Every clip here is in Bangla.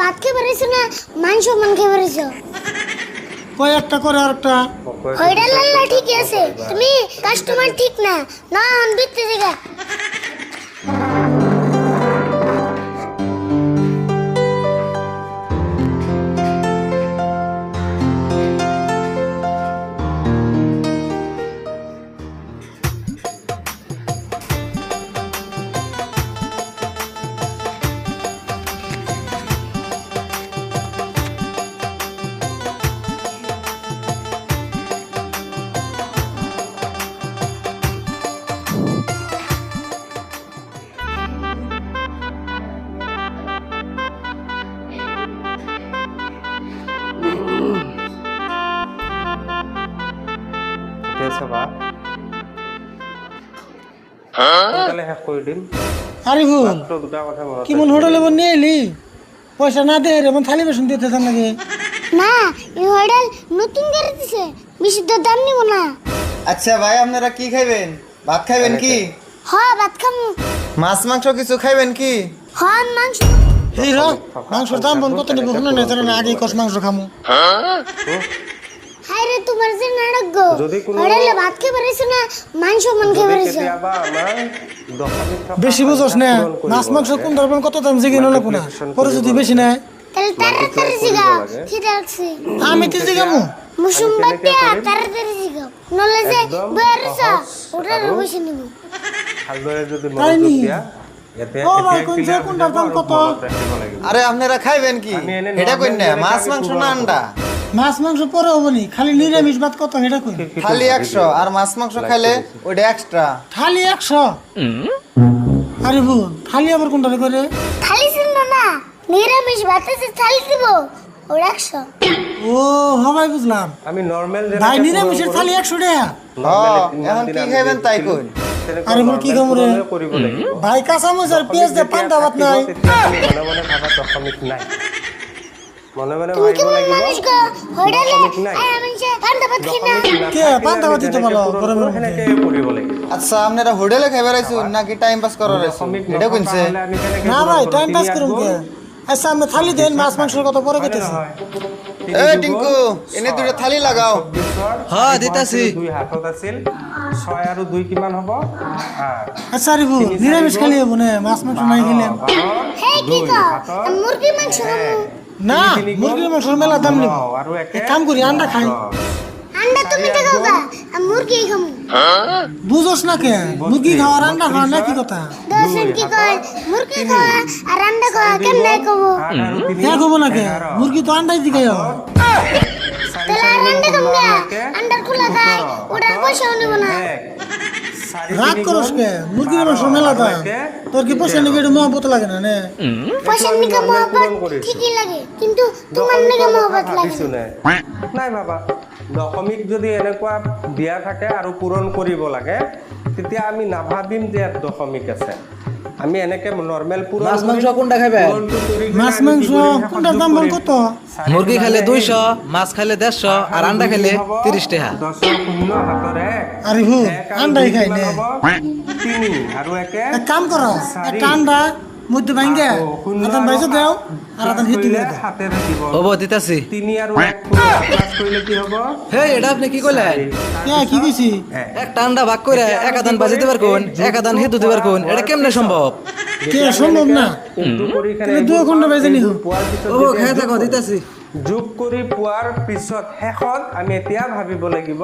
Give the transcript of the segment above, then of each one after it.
ভাত খেয়ে বেরিয়েছো না? মাংস মান খেয়ে বেরিয়েছো কয় একটা করে আর একটা ওইটা লাল্লা ঠিকই আছে। তুমি কাস্টমার ঠিক না। না বিত্তে জায়গা ঠিকে আছে বা সোনকালে শেষ কৰি দিম আরে ভুল মাত্ৰ দুটা কথা মনত কি মন হোটেলে বন নিয়ে এলি? পয়সা না দে রে মন থালি বেসন দিতে চান নাকি? না এই হোটেল নতুন করে দিছে বেশি তো দাম নিব না। আচ্ছা ভাই আপনারা কি খাইবেন? ভাত খাইবেন কি? হ ভাত খামু। মাছ মাংস কিছু খাইবেন কি? হ মাংস। এই র মাংসর দাম বন কত নিব না আগে কষ মাংস খামু। রে তোমার গো যদি কোনো- ভাত খেয়ে বেরিয়েছো না মাংস মান খেয়ে থকা বেশি বুঝোস না। মাছ মাংস কোন ধরবেন কত দাম জিগে নলে কোনা? পরে যদি বেশি নাই তাহলে তাড়াতাড়ি জিগাও খিদে লাগছে আমি তিজি গামু মুসুম কৰিম? তাড়াতাড়ি জিগাও। নলে যে সহজ। ওটার আৰু- বসে নিব। ভালদৰে যদি মনোযোগ দিয়া। আরে আপনারা খাইবেন কি? এটা কই না মাছ মাংস না আন্ডা? মাছ মাংস পরে হবনি খালি নিরামিষ ভাত কত সেটা কই? খালি একশো আর মাছ মাংস খাইলে ওইটা এক্সট্রা থালি একশো? আরে ভুল থালি আবার কোনটা করে? থালি ছিল না নিরামিষ ভাত আছে থালি দিব ওরা একশো। ও হবাই বুঝলাম। আমি নর্মেল ভাই নিরামিষের থালি একশো টাকা। এখন কি খাইবেন তাই কই? আরে বল কি খামু রে? ভাই কাঁচামরিচ আর পেঁয়াজ দিয়ে পান্তা ভাত নাই। মনে মনে ভাবিব লাগিব আচ্ছা আপনারা হোটেলে খাইবার আইছুন নাকি টাইম পাস করার আইছুন এটা কইছে। না ভাই? টাইম পাস করুন কে? আচ্ছা আমি থালি দেন মাছ মাংসের কথা পরে নহয়? এ টিঙ্কু এনে দুইটা থালি লাগাও। হয়, দিতাছি। দুই হাতত আছিল ছয় আৰু দুই কিমান হ'ব। আঠ। আচ্ছা আরে নিরামিষ খালি হব না মাছ মাংস নাই গেলে বাৰৰ হে কি দুই মুরগি মাংস খামু না মুরগির মাংসের মেলা দাম নিব ন, আৰু কাম করি আন্ডা খাই। আন্ডা তুমি তো খাও গা আমি মুরগি খামু। বুঝোস না কে মুরগি খাওয়ার আন্ডা খাওয়া না কি কথা? দর্শন কি কয়? মুরগি খাওয়া আর আন্ডা খাওয়া কব? আঠ আৰু তিনি, হ্যাঁ কব না কে এঘাৰ। মুরগি তো আন্ডাই দিকে তাহলে আর আন্ডা আন্ডার খোলা সোতৰ। ওটার পয়সাও নিব না। রাগ করস কে? মুরগি মাংস বাৰ। মেলা আৰু দাম একে তোর কি পয়সা নিকে একটু মহব্বত লাগে না নে? পয়সা নিকে মহব্বত ঠিকই লাগে কিন্তু তোমার নিকে মহব্বত লাগে? নাই। বাবা দশমিক যদি এনেকুৱা দিয়া থাকে আৰু পূৰণ কৰিব লাগে তেতিয়া আমি নাভাবিম যে ইয়াত দশমিক আছে। আমি এনেকে নৰ্মেল পুরো মাছ মাংস। কোনটা কিনে মাছ মাংস কোনটা? কোনটার দাম বল কত? মুরগি খেলে 200 মাছ খেলে 150 আর আন্ডা খেলে 30 টাকা। 10 শূন্য হাতরে আরে হু আন্ডাই খাই নে? তিনি আৰু একে কাম করো। একটা আন্ডা মধ্যে ভাঙ্গে আদান আৰু বাইজে আর আদান দাও সাতে থাকিব হব দিতাছি তিনি আৰু এক প্লাছ কৰিলে কি হ'ব? হে এটা আপনি কি করলেন কে কি কইছি একটা আন্ডা ভাগ করে এক আদান বাজে দিবার কোন? এক আদান হিদু দিবার কোন? এটা কেমনে সম্ভব কে সম্ভব না। কৰি তুমি দুই ঘণ্টা বাজে নিহো। পোৱাৰ পিছত ও যেতিয়া খাই যোগ থাকো দিতাছি যোগ কৰি পোৱাৰ পিছত শেষত আমি এতিয়া ভাবিব লাগিব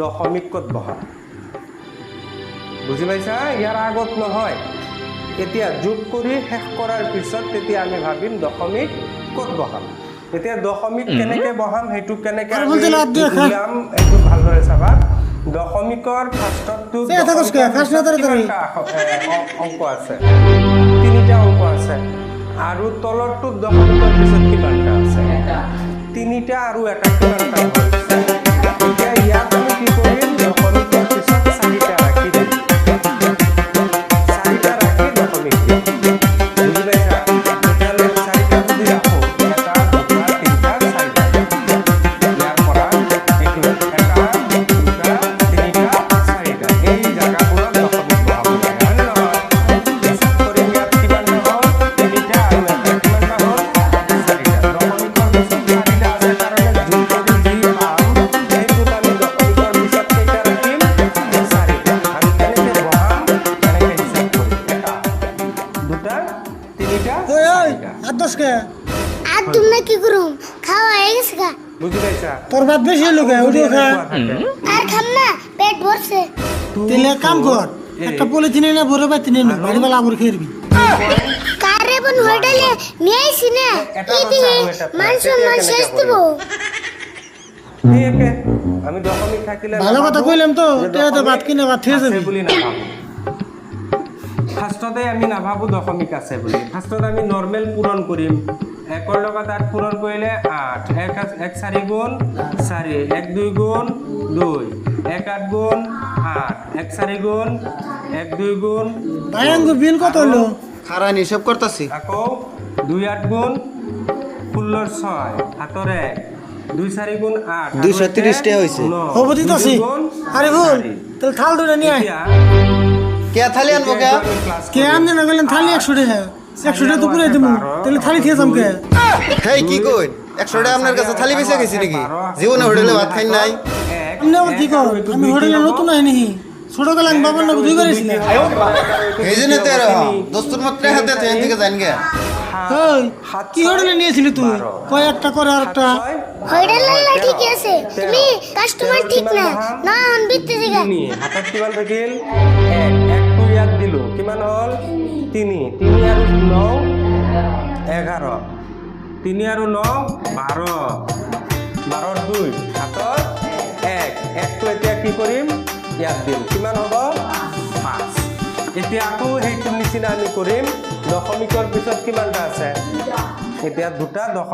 দশমিক ক'ত বহাম বুজি পাইছা? ইয়াৰ আগত নহয়। এতিয়া যোগ কৰি শেষ কৰাৰ পিছত তেতিয়া আমি ভাবিম দশমিক ক'ত বহাম এতিয়া দশমিক কেনেকে বহাম সেইটো কেনেকে। উলিয়াম এইটো ভালদৰে চাবা দশমিকৰ ফাৰ্ষ্টতটো অঙ্ক আছে তিনিটা অঙ্ক আছে আৰু তলৰটোত দশমিকৰ পিছত কিমানটা আছে তিনিটা আৰু এটা কিমানটা কি করুম? খাওয়া হয়ে গেছে গা। বুজি পাইছা তোর ভাত বেশি হলো কে খা। আর খাম না পেট ভরছে। তেলে কাম কর একটা পলিথিনে না ভরে পাই তিনে নো বাড়ি বেলা আবার খেয়ে কারে বোন হোটেলে নিয়ে আইছি না? এটা এই কথা দিকে আৰু এটা মান প্রায়, সম্মান তেতিয়া শেষ কেনেকে দিব। এই একে, আমি দশমিক থাকিলে ভালো কথা কইলাম তো, ভাত কিনে ভাত আছে যাবি। বুলি ফাৰ্ষ্টতে আমি নাভাবো দশমিক আছে বুলি। ফাৰ্ষ্টত আমি নৰ্মেল পূৰণ কৰিম একৰ লগত আঠ পূৰণ কৰিলে আঠ এক আঠ- এক চাৰি গুণ চাৰি এক দুই গুণ দুই। এক আঠ গুণ আঠ এক চাৰি গুণ এক দুই গুণ বিল কত হলো? খারান হিসাব করতেছি। আকৌ দুই আঠ গুণ ষোল্লৰ ছয়। সাতৰ এক। দুই চাৰি গুণ আঠ দুইশ ত্ৰিশটা হৈছে। ন। হব দিত দুই আছি। গুণ আরে ভুল। তাহলে থাল দুটা নিয়ে কে থালি আনব কে? কে আনতে না গেলেন থালি একশো টাকা। একশো টাকা তো পুরাই দেবো তাহলে থালি খেয়ে যাম কে? হেই কি কই একশো টাকা আপনার কাছে থালি বেঁচে গেছি নাকি? জীবনে হোটেলে ভাত খাই নাই। আপনি আবার কি কর? আমি হোটেলে নতুন আইনি ছোটবেলা আমি বাবার নাম দুই করেছিলাম এই জন্য তো দোস্তুর মাত্র হাতে ট্রেন থেকে যান গে। কি হোটেলে নিয়েছিলি তুই? কয় একটা করে আর একটা? হোটেল আল্লাহ ঠিক আছে। তুমি কাস্টমার ঠিক না। না আন বিত্তে দিগা তিনি হাতত কিমান থাকিল এক একটো ইয়াত দিলো। কিমান হ'ল? তিনি তিনি আৰু ন, এঘাৰ। তিনি আৰু ন, বাৰ। বাৰৰ দুই, হাতত এক। একটো এতিয়া কি কৰিম? ইয়াত দিম। কিমান হ'ব? পাঁচ। এতিয়া আকৌ সেইটোৰ নিচিনা আমি কৰিম। দশমিকৰ পিছত কিমানটা আছে? এতিয়া দুটা দশমিক